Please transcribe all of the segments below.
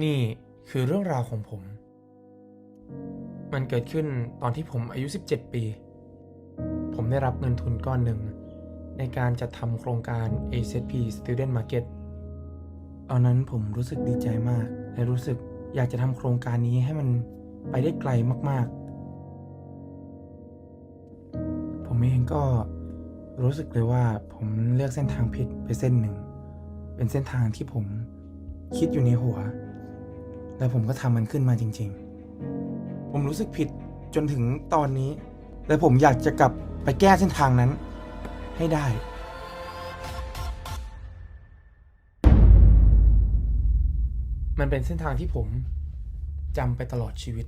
นี่คือเรื่องราวของผม มันเกิดขึ้นตอนที่ผมอายุ 17 ปี ผมได้รับเงินทุนก้อนหนึ่ง ในการจัดทำโครงการ AZP Student Market ตอนนั้นผมรู้สึกดีใจมาก และรู้สึกอยากจะทำโครงการนี้ให้มันไปได้ไกลมากๆ ผมเองก็รู้สึกเลยว่าผมเลือกเส้นทางผิดไปเส้นหนึ่ง เป็นเส้นทางที่ผมคิดอยู่ในหัว และผมก็ทำมันขึ้นมาจริง ๆ ผมรู้สึกผิดจนถึงตอนนี้ และผมอยากจะกลับไปแก้เส้นทางนั้น ให้ได้ มันเป็นเส้นทางที่ผมจำไปตลอดชีวิต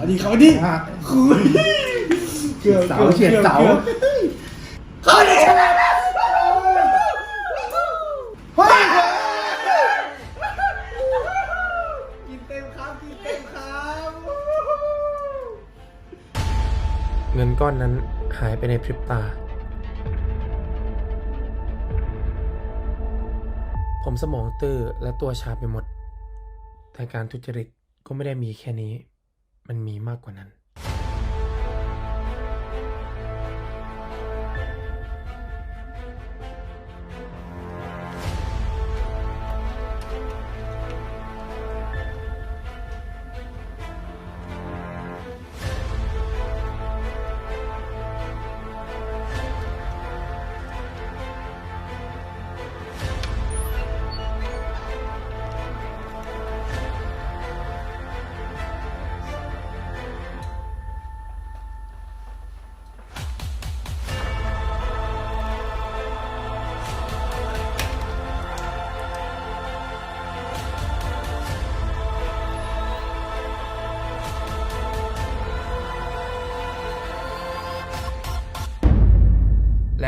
อาดิเอาดิเขาดิคุยเฉียดเสาเฉียดเสาเขาดิชนะเฮ้ยกินเต็มครับกินเต็มครับเงินก้อนนั้นหายไปในพริบตา ผมสมองตื้อและตัวชาไปหมด แต่การทุจริตก็ไม่ได้มีแค่นี้ มันมีมากกว่านั้น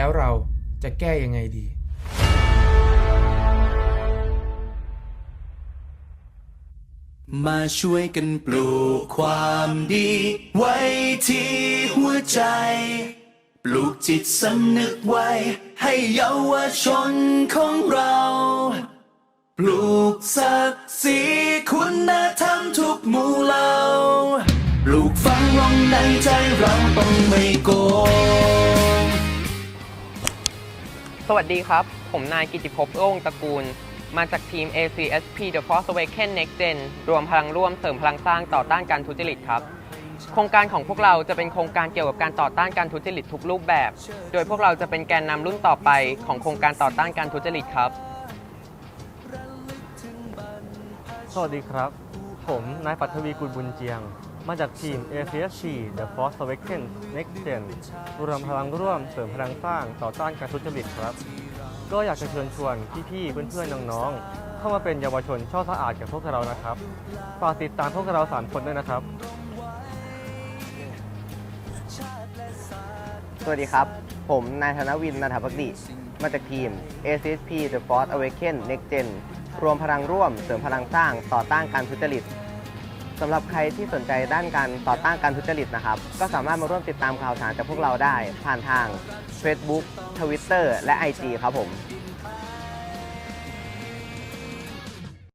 แล้วเราจะแก้ยังไงดี มาช่วยกันปลูกความดี ไว้ที่หัวใจ ปลูกจิตสำนึกไว้ ให้เยาวชนของเรา ปลูกศักดิ์ศรีคุณธรรมทุกหมู่เหล่า ปลูกฝังลงในใจเราต้องไม่โกง สวัสดีครับ ผมนายกิติภพโอ่งตระกูล มาจากทีม ACSP The Force Awakens Next Gen รวมพลังร่วมเสริมพลังสร้างต่อต้านการทุจริตครับ โครงการของพวกเราจะเป็นโครงการเกี่ยวกับการต่อต้านการทุจริตทุกรูปแบบ โดยพวกเราจะเป็นแกนนำรุ่นต่อไปของโครงการต่อต้านการทุจริตครับ สวัสดีครับ ผมนายปัทวีกุลบุญเจียง มาจากทีม ACSC The Force Awakens Next Gen รวมพลังร่วมเสริมพลังสร้างต่อต้านการทุจริตครับ ก็อยากจะเชิญชวนพี่ๆ เพื่อนๆ น้องๆ เข้ามาเป็นเยาวชนช่อสะอาดกับพวกเรานะครับฝากติดตามพวกเรา 3 คนด้วยนะครับ สวัสดีครับ ผมนายธนวินนาถพักดิมาจากทีม ACSP The Force Awaken Next Gen รวมพลังร่วมเสริมพลังสร้างต่อต้านการทุจริต สำหรับใครที่สนใจด้านการต่อต้านการทุจริตนะครับ ก็สามารถมาร่วมติดตามข่าวสารจากพวกเราได้ ผ่านทาง Facebook Twitter และ IG ครับผม